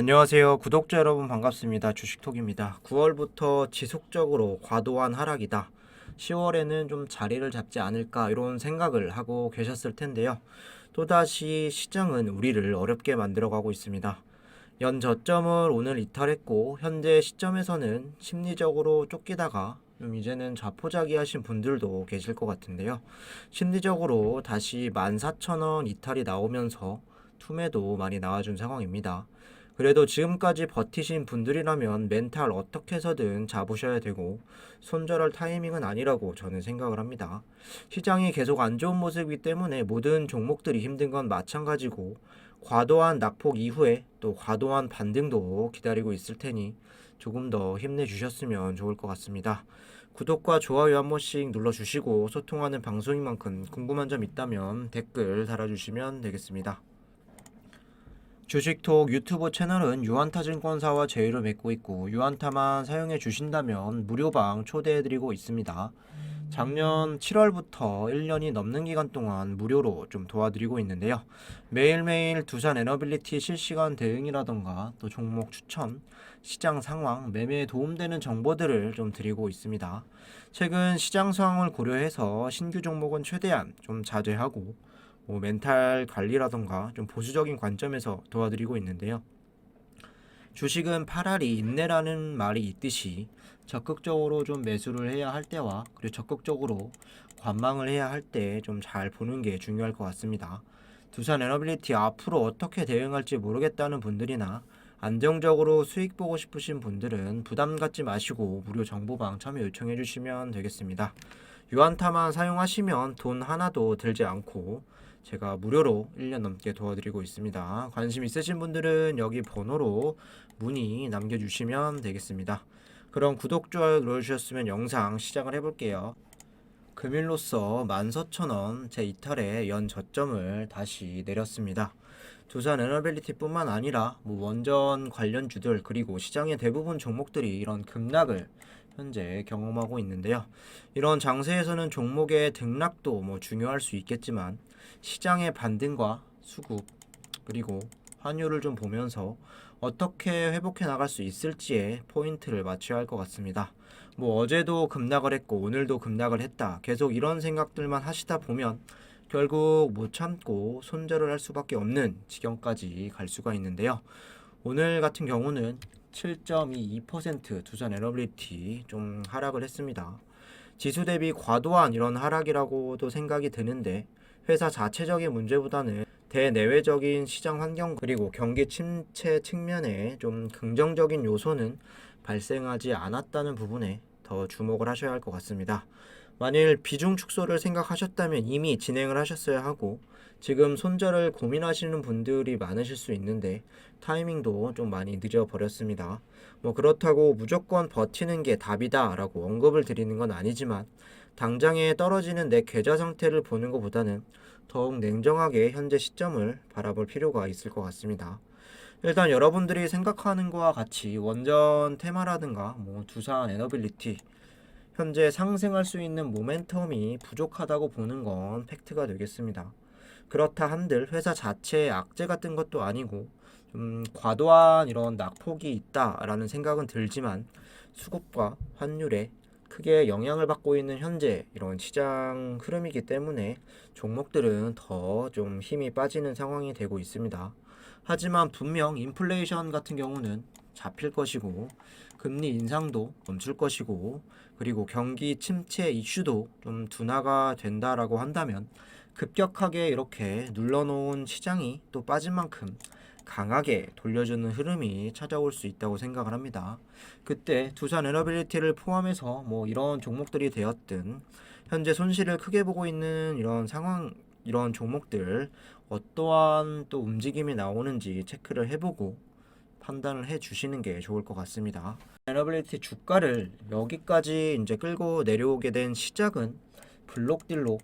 안녕하세요. 구독자 여러분 반갑습니다. 주식톡입니다. 9월부터 지속적으로 과도한 하락이다. 10월에는 좀 자리를 잡지 않을까 이런 생각을 하고 계셨을 텐데요. 또다시 시장은 우리를 어렵게 만들어가고 있습니다. 연 저점을 오늘 이탈했고 현재 시점에서는 심리적으로 쫓기다가 좀 이제는 자포자기 하신 분들도 계실 것 같은데요. 심리적으로 다시 14,000원 이탈이 나오면서 투매도 많이 나와준 상황입니다. 그래도 지금까지 버티신 분들이라면 멘탈 어떻게 해서든 잡으셔야 되고 손절할 타이밍은 아니라고 저는 생각을 합니다. 시장이 계속 안 좋은 모습이기 때문에 모든 종목들이 힘든 건 마찬가지고 과도한 낙폭 이후에 또 과도한 반등도 기다리고 있을 테니 조금 더 힘내주셨으면 좋을 것 같습니다. 구독과 좋아요 한 번씩 눌러주시고 소통하는 방송인 만큼 궁금한 점 있다면 댓글 달아주시면 되겠습니다. 주식톡 유튜브 채널은 유한타증권사와 제휴를 맺고 있고 유한타만 사용해 주신다면 무료방 초대해드리고 있습니다. 작년 7월부터 1년이 넘는 기간 동안 무료로 좀 도와드리고 있는데요. 매일매일 두산 에너빌리티 실시간 대응이라던가 또 종목 추천, 시장 상황, 매매에 도움되는 정보들을 좀 드리고 있습니다. 최근 시장 상황을 고려해서 신규 종목은 최대한 좀 자제하고 뭐 멘탈 관리라던가 좀 보수적인 관점에서 도와드리고 있는데요. 주식은 팔알이 인내라는 말이 있듯이 적극적으로 좀 매수를 해야 할 때와 그리고 적극적으로 관망을 해야 할 때 좀 잘 보는 게 중요할 것 같습니다. 두산 에너빌리티 앞으로 어떻게 대응할지 모르겠다는 분들이나 안정적으로 수익 보고 싶으신 분들은 부담 갖지 마시고 무료 정보방 참여 요청해 주시면 되겠습니다. 유한타만 사용하시면 돈 하나도 들지 않고 제가 무료로 1년 넘게 도와드리고 있습니다. 관심 있으신 분들은 여기 번호로 문의 남겨주시면 되겠습니다. 그럼 구독, 좋아요 눌러주셨으면 영상 시작을 해볼게요. 금일로써 14,000원 제 이탈의 연 저점을 다시 내렸습니다. 두산 에너빌리티뿐만 아니라 뭐 원전 관련주들 그리고 시장의 대부분 종목들이 이런 급락을 현재 경험하고 있는데요. 이런 장세에서는 종목의 등락도 뭐 중요할 수 있겠지만 시장의 반등과 수급 그리고 환율을 좀 보면서 어떻게 회복해 나갈 수 있을지에 포인트를 맞춰야 할 것 같습니다. 뭐 어제도 급락을 했고 오늘도 급락을 했다. 계속 이런 생각들만 하시다 보면 결국 못 참고 손절을 할 수밖에 없는 지경까지 갈 수가 있는데요. 오늘 같은 경우는 7.22% 두산 에너빌리티 좀 하락을 했습니다. 지수 대비 과도한 이런 하락이라고도 생각이 드는데 회사 자체적인 문제보다는 대내외적인 시장 환경 그리고 경기 침체 측면에 좀 긍정적인 요소는 발생하지 않았다는 부분에 더 주목을 하셔야 할 것 같습니다. 만일 비중 축소를 생각하셨다면 이미 진행을 하셨어야 하고 지금 손절을 고민하시는 분들이 많으실 수 있는데 타이밍도 좀 많이 늦어 버렸습니다. 뭐 그렇다고 무조건 버티는 게 답이다 라고 언급을 드리는 건 아니지만 당장에 떨어지는 내 계좌 상태를 보는 것보다는 더욱 냉정하게 현재 시점을 바라볼 필요가 있을 것 같습니다. 일단 여러분들이 생각하는 거와 같이 원전 테마라든가 뭐 두산 에너빌리티 현재 상승할 수 있는 모멘텀이 부족하다고 보는 건 팩트가 되겠습니다. 그렇다 한들 회사 자체에 악재 같은 것도 아니고 좀 과도한 이런 낙폭이 있다라는 생각은 들지만 수급과 환율에 크게 영향을 받고 있는 현재 이런 시장 흐름이기 때문에 종목들은 더 좀 힘이 빠지는 상황이 되고 있습니다. 하지만 분명 인플레이션 같은 경우는 잡힐 것이고 금리 인상도 멈출 것이고 그리고 경기 침체 이슈도 좀 둔화가 된다라고 한다면 급격하게 이렇게 눌러놓은 시장이 또 빠진 만큼 강하게 돌려주는 흐름이 찾아올 수 있다고 생각을 합니다. 그때 두산 에너빌리티를 포함해서 뭐 이런 종목들이 되었든 현재 손실을 크게 보고 있는 이런 상황 이런 종목들 어떠한 또 움직임이 나오는지 체크를 해보고 판단을 해 주시는 게 좋을 것 같습니다. 에너빌리티 주가를 여기까지 이제 끌고 내려오게 된 시작은 블록딜로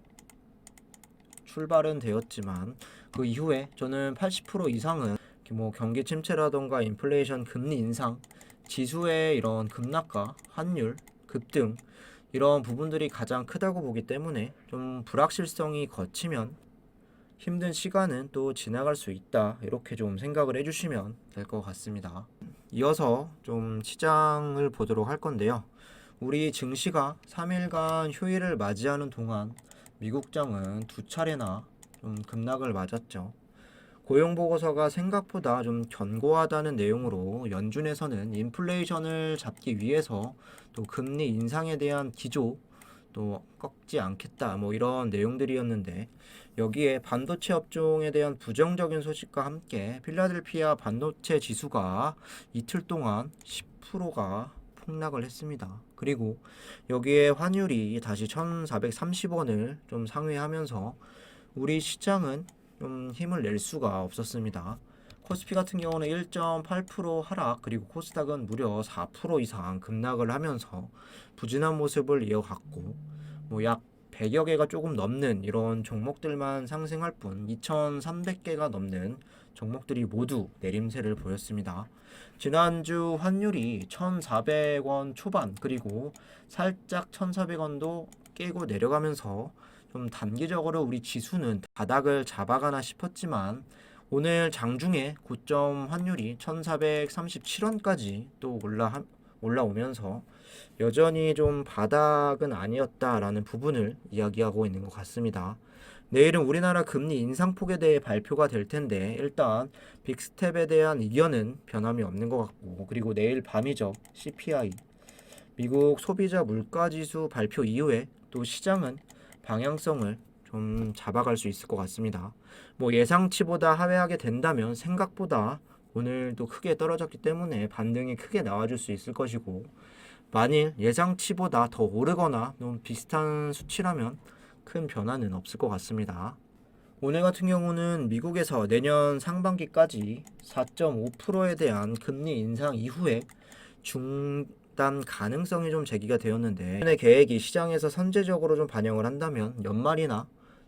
출발은 되었지만 그 이후에 저는 80% 이상은 뭐 경기 침체라던가 인플레이션 금리 인상 지수의 이런 급락과 환율 급등 이런 부분들이 가장 크다고 보기 때문에 좀 불확실성이 거치면 힘든 시간은 또 지나갈 수 있다. 이렇게 좀 생각을 해주시면 될 것 같습니다. 이어서 좀 시장을 보도록 할 건데요. 우리 증시가 3일간 휴일을 맞이하는 동안 미국장은 두 차례나 좀 급락을 맞았죠. 고용 보고서가 생각보다 좀 견고하다는 내용으로 연준에서는 인플레이션을 잡기 위해서 또 금리 인상에 대한 기조 또 꺾지 않겠다 뭐 이런 내용들이었는데 여기에 반도체 업종에 대한 부정적인 소식과 함께 필라델피아 반도체 지수가 이틀 동안 10%가 폭락을 했습니다. 그리고 여기에 환율이 다시 1,430원을 좀 상회하면서 우리 시장은 좀 힘을 낼 수가 없었습니다. 코스피 같은 경우는 1.8% 하락 그리고 코스닥은 무려 4% 이상 급락을 하면서 부진한 모습을 이어갔고 뭐약 100여 개가 조금 넘는 이런 종목들만 상승할 뿐 2,300개가 넘는 종목들이 모두 내림세를 보였습니다. 지난주 환율이 1,400원 초반 그리고 살짝 1,400원도 깨고 내려가면서 좀 단기적으로 우리 지수는 바닥을 잡아가나 싶었지만 오늘 장중에 고점 환율이 1,437원까지 또 올라 올라오면서 여전히 좀 바닥은 아니었다라는 부분을 이야기하고 있는 것 같습니다. 내일은 우리나라 금리 인상폭에 대해 발표가 될 텐데 일단 빅스텝에 대한 의견은 변함이 없는 것 같고 그리고 내일 밤이죠 CPI 미국 소비자 물가지수 발표 이후에 또 시장은 방향성을 좀 잡아갈 수 있을 것 같습니다. 뭐 예상치보다 하회하게 된다면 생각보다 오늘도 크게 떨어졌기 때문에 반등이 크게 나와줄 수 있을 것이고 만일 예상치보다 더 오르거나 좀 비슷한 수치라면 큰 변화는 없을 것 같습니다. 오늘 같은 경우는 미국에서 내년 상반기까지 4.5%에 대한 금리 인상 이후에 중단 가능성이 좀 제기가 되었는데 의 계획이 시장에서 선제적으로 좀 반영을 한다면 연말이나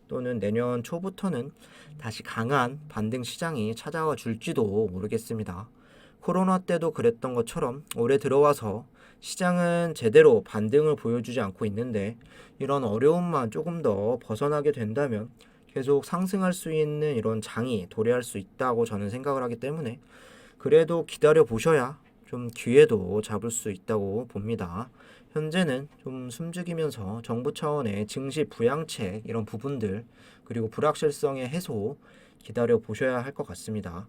또는 내년 초부터는 다시 강한 반등 시장이 찾아와 줄지도 모르겠습니다. 코로나 때도 그랬던 것처럼 올해 들어와서 시장은 제대로 반등을 보여주지 않고 있는데 이런 어려움만 조금 더 벗어나게 된다면 계속 상승할 수 있는 이런 장이 도래할 수 있다고 저는 생각을 하기 때문에 그래도 기다려 보셔야 좀 기회도 잡을 수 있다고 봅니다. 현재는 좀 숨죽이면서 정부 차원의 증시 부양책 이런 부분들 그리고 불확실성의 해소 기다려 보셔야 할 것 같습니다.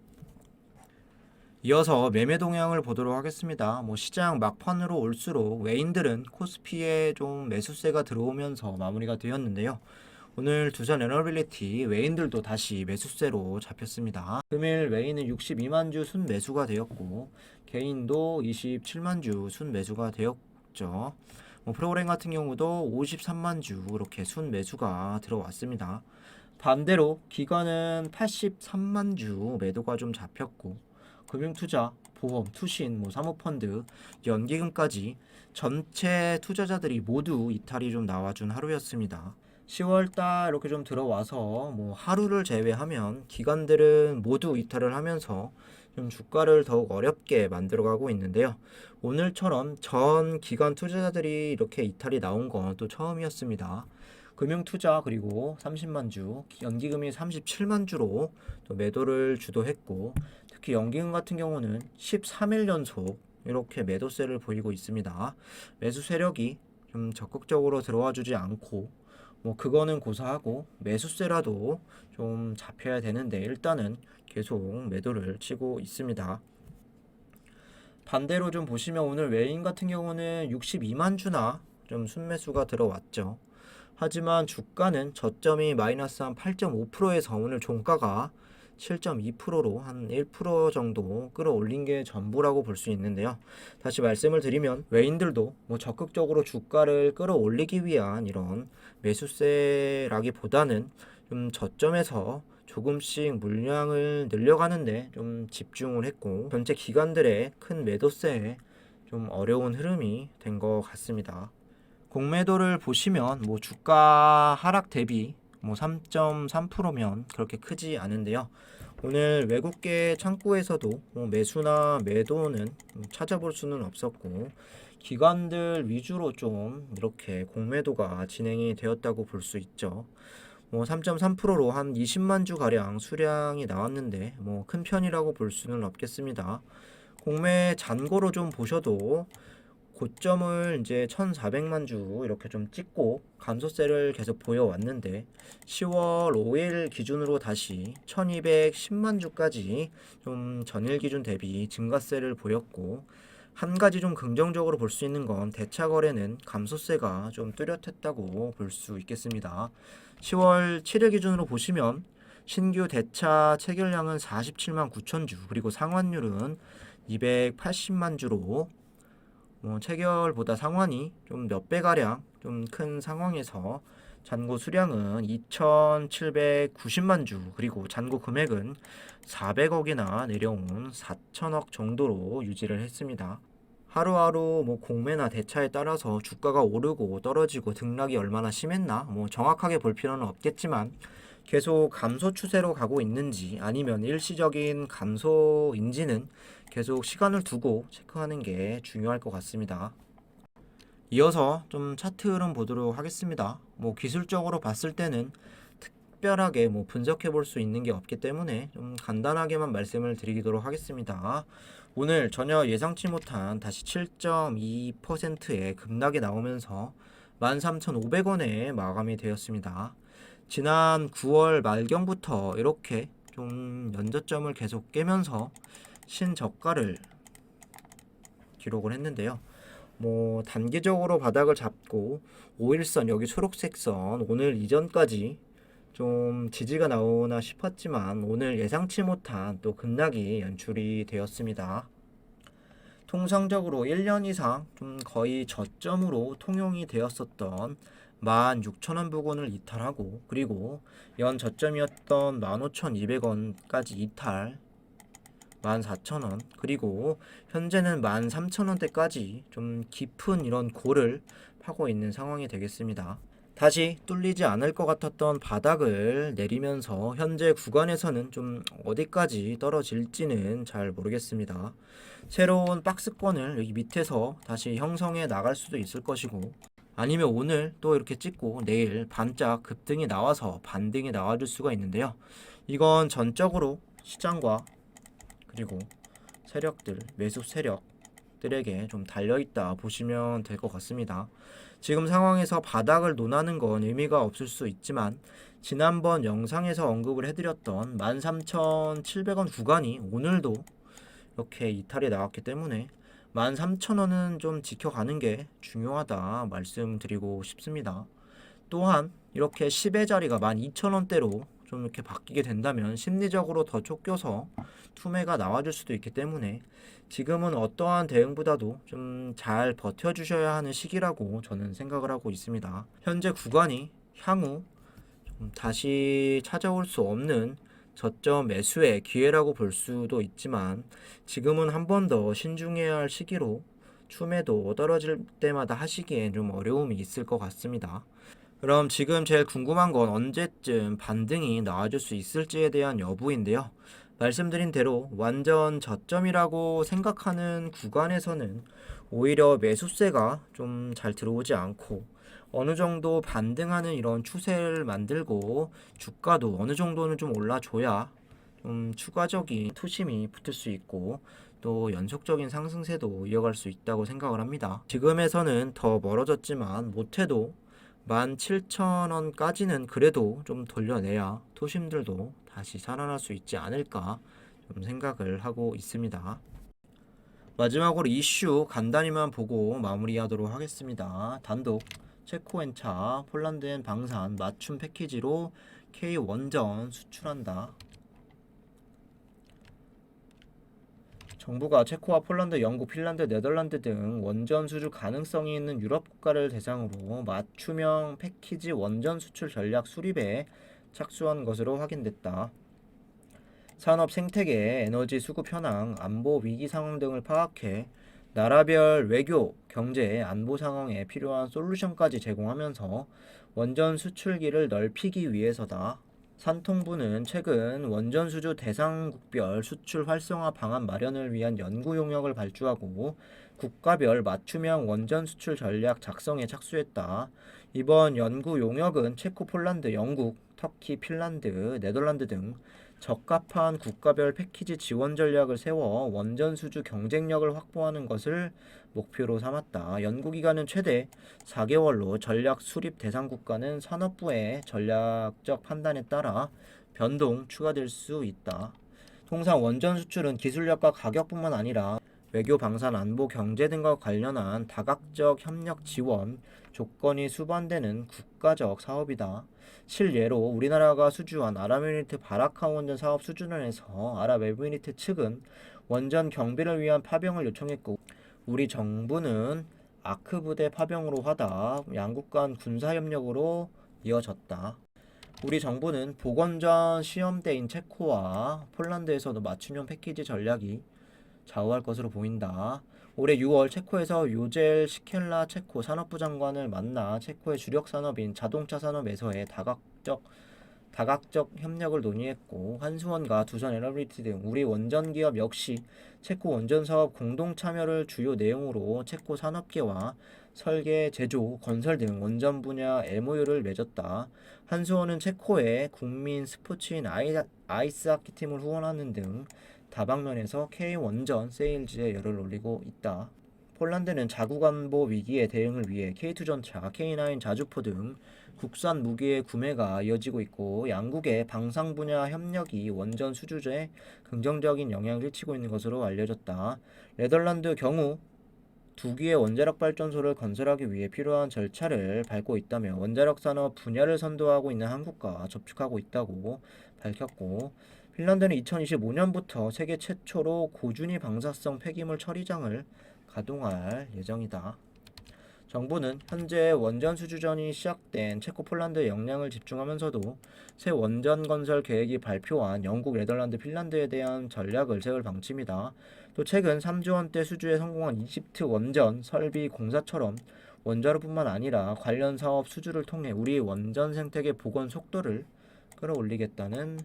이어서 매매 동향을 보도록 하겠습니다. 뭐 시장 막판으로 올수록 외인들은 코스피에 좀 매수세가 들어오면서 마무리가 되었는데요. 오늘 두산 에너빌리티 외인들도 다시 매수세로 잡혔습니다. 금일 외인은 62만 주 순매수가 되었고 개인도 27만 주 순매수가 되었죠. 뭐 프로그램 같은 경우도 53만 주 이렇게 순매수가 들어왔습니다. 반대로 기관은 83만 주 매도가 좀 잡혔고 금융투자, 보험, 투신, 뭐 사모펀드, 연기금까지 전체 투자자들이 모두 이탈이 좀 나와준 하루였습니다. 10월달 이렇게 좀 들어와서 뭐 하루를 제외하면 기관들은 모두 이탈을 하면서 좀 주가를 더욱 어렵게 만들어가고 있는데요. 오늘처럼 전 기관 투자자들이 이렇게 이탈이 나온 건 또 처음이었습니다. 금융투자 그리고 30만 주, 연기금이 37만 주로 또 매도를 주도했고 특히 연기금 같은 경우는 13일 연속 이렇게 매도세를 보이고 있습니다. 매수 세력이 좀 적극적으로 들어와 주지 않고 뭐 그거는 고사하고 매수세라도 좀 잡혀야 되는데 일단은 계속 매도를 치고 있습니다. 반대로 좀 보시면 오늘 외인 같은 경우는 62만 주나 좀 순매수가 들어왔죠. 하지만 주가는 저점이 마이너스 한 8.5%에서 오늘 종가가 7.2%로 한 1% 정도 끌어올린 게 전부라고 볼 수 있는데요. 다시 말씀을 드리면 외인들도 뭐 적극적으로 주가를 끌어올리기 위한 이런 매수세라기보다는 좀 저점에서 조금씩 물량을 늘려가는데 좀 집중을 했고 전체 기관들의 큰 매도세에 좀 어려운 흐름이 된 것 같습니다. 공매도를 보시면 뭐 주가 하락 대비 뭐 3.3%면 그렇게 크지 않은데요. 오늘 외국계 창구에서도 뭐 매수나 매도는 찾아볼 수는 없었고 기관들 위주로 좀 이렇게 공매도가 진행이 되었다고 볼 수 있죠. 뭐 3.3%로 한 20만 주 가량 수량이 나왔는데 뭐 큰 편이라고 볼 수는 없겠습니다. 공매 잔고로 좀 보셔도 고점을 이제 1,400만 주 이렇게 좀 찍고 감소세를 계속 보여왔는데 10월 5일 기준으로 다시 1,210만 주까지 좀 전일 기준 대비 증가세를 보였고 한 가지 좀 긍정적으로 볼 수 있는 건 대차 거래는 감소세가 좀 뚜렷했다고 볼 수 있겠습니다. 10월 7일 기준으로 보시면 신규 대차 체결량은 47만 9천 주 그리고 상환율은 280만 주로 뭐 체결보다 상환이 좀 몇 배 가량 좀 큰 상황에서 잔고 수량은 2,790만 주 그리고 잔고 금액은 400억이나 내려온 4천억 정도로 유지를 했습니다. 하루하루 뭐 공매나 대차에 따라서 주가가 오르고 떨어지고 등락이 얼마나 심했나 뭐 정확하게 볼 필요는 없겠지만 계속 감소 추세로 가고 있는지 아니면 일시적인 감소인지는 계속 시간을 두고 체크하는 게 중요할 것 같습니다. 이어서 좀 차트 흐름 보도록 하겠습니다. 뭐 기술적으로 봤을 때는 특별하게 뭐 분석해 볼 수 있는 게 없기 때문에 좀 간단하게만 말씀을 드리도록 하겠습니다. 오늘 전혀 예상치 못한 다시 7.2%의 급락이 나오면서 13,500원에 마감이 되었습니다. 지난 9월 말경부터 이렇게 좀 연저점을 계속 깨면서 신저가를 기록을 했는데요. 뭐 단기적으로 바닥을 잡고 5일선 여기 초록색 선 오늘 이전까지 좀 지지가 나오나 싶었지만 오늘 예상치 못한 또 급락이 연출이 되었습니다. 통상적으로 1년 이상 좀 거의 저점으로 통용이 되었었던 16,000원 부근을 이탈하고 그리고 연 저점이었던 15,200원까지 이탈 14,000원 그리고 현재는 13,000원대까지 좀 깊은 이런 골을 파고 있는 상황이 되겠습니다. 다시 뚫리지 않을 것 같았던 바닥을 내리면서 현재 구간에서는 좀 어디까지 떨어질지는 잘 모르겠습니다. 새로운 박스권을 여기 밑에서 다시 형성해 나갈 수도 있을 것이고 아니면 오늘 또 이렇게 찍고 내일 반짝 급등이 나와서 반등이 나와줄 수가 있는데요. 이건 전적으로 시장과 그리고 세력들, 매수 세력들에게 좀 달려있다 보시면 될 것 같습니다. 지금 상황에서 바닥을 논하는 건 의미가 없을 수 있지만 지난번 영상에서 언급을 해드렸던 13,700원 구간이 오늘도 이렇게 이탈이 나왔기 때문에 13,000원은 좀 지켜가는 게 중요하다 말씀드리고 싶습니다. 또한 이렇게 10의 자리가 12,000원대로 좀 이렇게 바뀌게 된다면 심리적으로 더 쫓겨서 투매가 나와줄 수도 있기 때문에 지금은 어떠한 대응보다도 좀 잘 버텨주셔야 하는 시기라고 저는 생각을 하고 있습니다. 현재 구간이 향후 좀 다시 찾아올 수 없는 저점 매수의 기회라고 볼 수도 있지만 지금은 한 번 더 신중해야 할 시기로 추매도 떨어질 때마다 하시기엔 좀 어려움이 있을 것 같습니다. 그럼 지금 제일 궁금한 건 언제쯤 반등이 나와줄 수 있을지에 대한 여부인데요. 말씀드린 대로 완전 저점이라고 생각하는 구간에서는 오히려 매수세가 좀 잘 들어오지 않고 어느 정도 반등하는 이런 추세를 만들고 주가도 어느 정도는 좀 올라줘야 좀 추가적인 투심이 붙을 수 있고 또 연속적인 상승세도 이어갈 수 있다고 생각을 합니다. 지금에서는 더 멀어졌지만 못해도 17,000원까지는 그래도 좀 돌려내야 투심들도 다시 살아날 수 있지 않을까 좀 생각을 하고 있습니다. 마지막으로 이슈 간단히만 보고 마무리하도록 하겠습니다. 단독 체코엔차 폴란드엔 방산 맞춤 패키지로 K 원전 수출한다. 정부가 체코와 폴란드, 영국, 핀란드, 네덜란드 등 원전 수주 가능성이 있는 유럽 국가를 대상으로 맞춤형 패키지 원전 수출 전략 수립에 착수한 것으로 확인됐다. 산업 생태계, 에너지 수급 현황, 안보 위기 상황 등을 파악해 나라별 외교, 경제, 안보 상황에 필요한 솔루션까지 제공하면서 원전 수출기를 넓히기 위해서다. 산통부는 최근 원전 수주 대상국별 수출 활성화 방안 마련을 위한 연구 용역을 발주하고 국가별 맞춤형 원전 수출 전략 작성에 착수했다. 이번 연구 용역은 체코, 폴란드, 영국 터키, 핀란드, 네덜란드 등 적합한 국가별 패키지 지원 전략을 세워 원전 수주 경쟁력을 확보하는 것을 목표로 삼았다. 연구 기간은 최대 4개월로 전략 수립 대상 국가는 산업부의 전략적 판단에 따라 변동 추가될 수 있다. 통상 원전 수출은 기술력과 가격뿐만 아니라 외교, 방산, 안보, 경제 등과 관련한 다각적 협력 지원 조건이 수반되는 국가적 사업이다. 실예로 우리나라가 수주한 아랍에미리트 바라카 원전 사업 수준원에서 아랍에미리트 측은 원전 경비를 위한 파병을 요청했고 우리 정부는 아크 부대 파병으로 하다 양국 간 군사 협력으로 이어졌다. 우리 정부는 보건전 시험대인 체코와 폴란드에서도 맞춤형 패키지 전략이 좌우할 것으로 보인다. 올해 6월 체코에서 요젤 시켈라 체코 산업부 장관을 만나 체코의 주력 산업인 자동차 산업에서의 다각적 다각적 협력을 논의했고 한수원과 두산 에너비티 등 우리 원전 기업 역시 체코 원전 사업 공동 참여를 주요 내용으로 체코 산업계와 설계, 제조, 건설 등 원전 분야 MOU를 맺었다. 한수원은 체코의 국민 스포츠인 아이, 아이스하키 팀을 후원하는 등 다방면에서 K 원전 세일즈에 열을 올리고 있다. 폴란드는 자국 안보 위기에 대응을 위해 K2 전차, K9 자주포 등 국산 무기의 구매가 이어지고 있고 양국의 방산 분야 협력이 원전 수주에 긍정적인 영향을 끼치고 있는 것으로 알려졌다. 네덜란드 경우 두 개의 원자력 발전소를 건설하기 위해 필요한 절차를 밟고 있다며 원자력 산업 분야를 선도하고 있는 한국과 접촉하고 있다고 밝혔고 핀란드는 2025년부터 세계 최초로 고준위 방사성 폐기물 처리장을 가동할 예정이다. 정부는 현재 원전 수주전이 시작된 체코 폴란드에 역량을 집중하면서도 새 원전 건설 계획이 발표한 영국, 네덜란드, 핀란드에 대한 전략을 세울 방침이다. 또 최근 3조 원대 수주에 성공한 이집트 원전 설비 공사처럼 원자로뿐만 아니라 관련 사업 수주를 통해 우리 원전 생태계 복원 속도를 끌어올리겠다는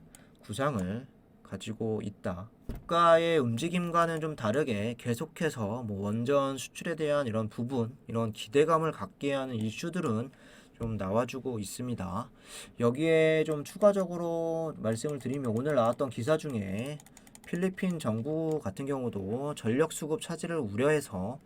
구상을 가지고 있다. 국가의 움직임과는 좀 다르게 계속해서 뭐 원전 수출에 대한 이런 부분, 이런 기대감을 갖게 하는 이슈들은 좀 나와주고 있습니다. 여기에 좀 추가적으로 말씀을 드리면 오늘 나왔던 기사 중에 필리핀 정부 같은 경우도 전력 수급 차질을 우려해서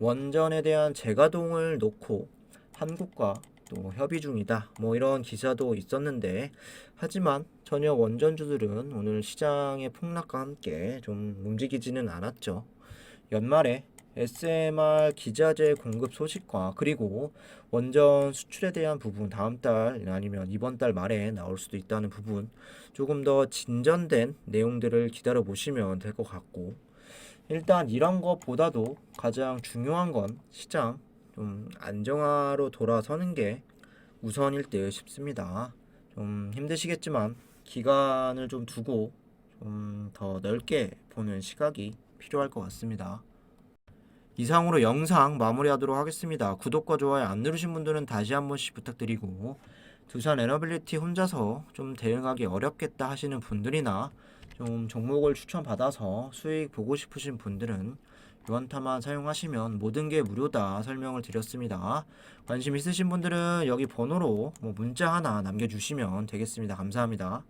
원전에 대한 재가동을 놓고 한국과 또 협의 중이다. 뭐 이런 기사도 있었는데 하지만 전혀 원전주들은 오늘 시장의 폭락과 함께 좀 움직이지는 않았죠. 연말에 SMR 기자재 공급 소식과 그리고 원전 수출에 대한 부분 다음 달 아니면 이번 달 말에 나올 수도 있다는 부분 조금 더 진전된 내용들을 기다려 보시면 될 것 같고 일단 이런 것보다도 가장 중요한 건 시장 좀 안정화로 돌아서는 게 우선일 듯 싶습니다. 좀 힘드시겠지만 기간을 좀 두고 좀 더 넓게 보는 시각이 필요할 것 같습니다. 이상으로 영상 마무리하도록 하겠습니다. 구독과 좋아요 안 누르신 분들은 다시 한 번씩 부탁드리고 두산 에너빌리티 혼자서 좀 대응하기 어렵겠다 하시는 분들이나 좀 종목을 추천받아서 수익 보고 싶으신 분들은 유한타만 사용하시면 모든 게 무료다 설명을 드렸습니다. 관심 있으신 분들은 여기 번호로 뭐 문자 하나 남겨주시면 되겠습니다. 감사합니다.